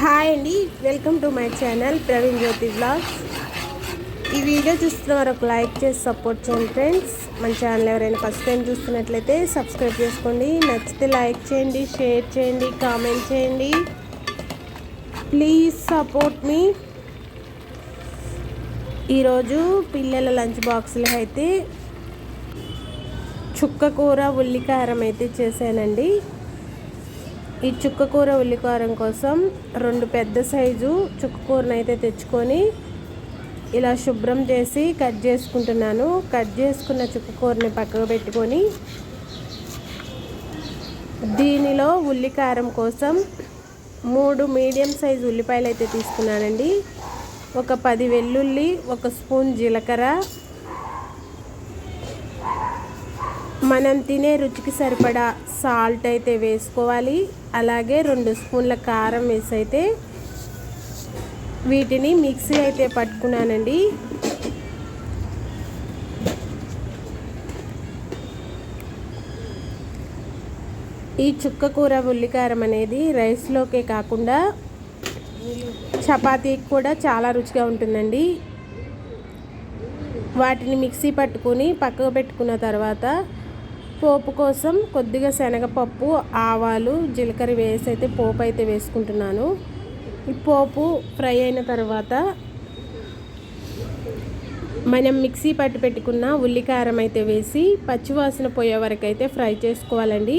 Hi అండి welcome to my channel Praveen Jyothi blogs. ఈ video చూస్తున్న వారు ఒక లైక్ చేసి సపోర్ట్ చేయండి ఫ్రెండ్స్. మన ఛానల్ ఎవరైనా ఫస్ట్ టైం చూస్తున్నట్లయితే సబ్స్క్రైబ్ చేసుకోండి. నచ్చితే లైక్ చేయండి షేర్ చేయండి కామెంట్ చేయండి. Please support me. ఈరోజు పిల్లల లంచ్ బాక్సులు అయితే చుక్క కూర ఉల్లికారం అయితే చేశానండి. ఈ చుక్కకూర ఉల్లికారం కోసం రెండు పెద్ద సైజు చుక్కకూరను అయితే తెచ్చుకొని ఇలా శుభ్రం చేసి కట్ చేసుకుంటున్నాను. కట్ చేసుకున్న చుక్కకూరని పక్కకు పెట్టుకొని దీనిలో ఉల్లికారం కోసం మూడు మీడియం సైజు ఉల్లిపాయలు అయితే తీసుకున్నానండి. ఒక పది వెల్లుల్లి ఒక స్పూన్ జీలకర్ర మనం తినే రుచికి సరిపడా సాల్ట్ అయితే వేసుకోవాలి. అలాగే రెండు స్పూన్ల కారం వేసి అయితే వీటిని మిక్సీ అయితే పట్టుకున్నానండి. ఈ చుక్క కూర ఉల్లికారం అనేది రైస్లోకే కాకుండా చపాతీకి కూడా చాలా రుచిగా ఉంటుందండి. వాటిని మిక్సీ పట్టుకొని పక్కకు పెట్టుకున్న తర్వాత పోపు కోసం కొద్దిగా శనగపప్పు ఆవాలు జీలకర్ర వేసి అయితే పోపు అయితే వేసుకుంటున్నాను. ఈ పోపు ఫ్రై అయిన తర్వాత మనం మిక్సీ పట్టి పెట్టుకున్న ఉల్లికారం అయితే వేసి పచ్చివాసన పోయే వరకు అయితే ఫ్రై చేసుకోవాలండి.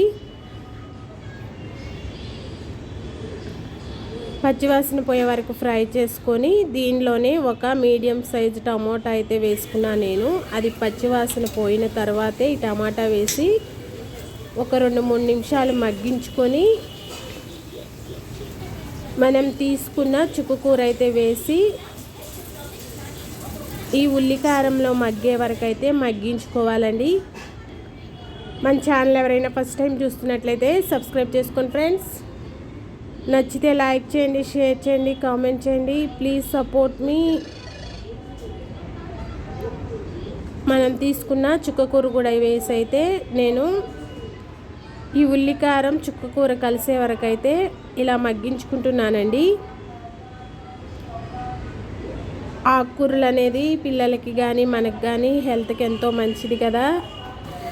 పచ్చివాసన పోయే వరకు ఫ్రై చేసుకొని దీనిలోనే ఒక మీడియం సైజు టమాటా అయితే వేసుకున్నా నేను. అది పచ్చివాసన పోయిన తర్వాతే ఈ టమాటా వేసి ఒక రెండు మూడు నిమిషాలు మగ్గించుకొని మనం తీసుకున్న చుక్కుకూర అయితే వేసి ఈ ఉల్లికారంలో మగ్గే వరకు అయితే మగ్గించుకోవాలండి. మన ఛానల్ ఎవరైనా ఫస్ట్ టైం చూస్తున్నట్లయితే సబ్స్క్రైబ్ చేసుకోండి ఫ్రెండ్స్. నచ్చితే లైక్ చేయండి షేర్ చేయండి కామెంట్ చేయండి. ప్లీజ్ సపోర్ట్ మీ మనం తీసుకున్న చుక్కకూర కూడా వేసి అయితే నేను ఈ ఉల్లికారం చుక్కకూర కలిసే వరకు అయితే ఇలా మగ్గించుకుంటున్నానండి. ఆకుకూరలు అనేది పిల్లలకి కానీ మనకు కానీ హెల్త్కి ఎంతో మంచిది కదా.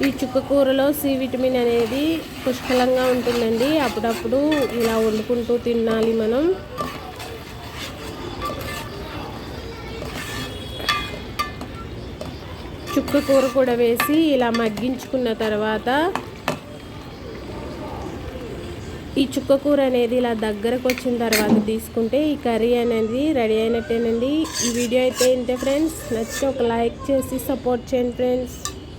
ఈ చుక్క కూరలో సి విటమిన్ అనేది పుష్కలంగా ఉంటుందండి. అప్పుడప్పుడు ఇలా వండుకుంటూ తినాలి మనం. చుక్క కూర కూడా వేసి ఇలా మగ్గించుకున్న తర్వాత ఈ చుక్క కూర అనేది ఇలా దగ్గరకు వచ్చిన తర్వాత తీసుకుంటే ఈ కర్రీ అనేది రెడీ అయినట్టేనండి. ఈ వీడియో అయితే ఇంతే ఫ్రెండ్స్. నచ్చితే ఒక లైక్ చేసి సపోర్ట్ చేయండి ఫ్రెండ్స్.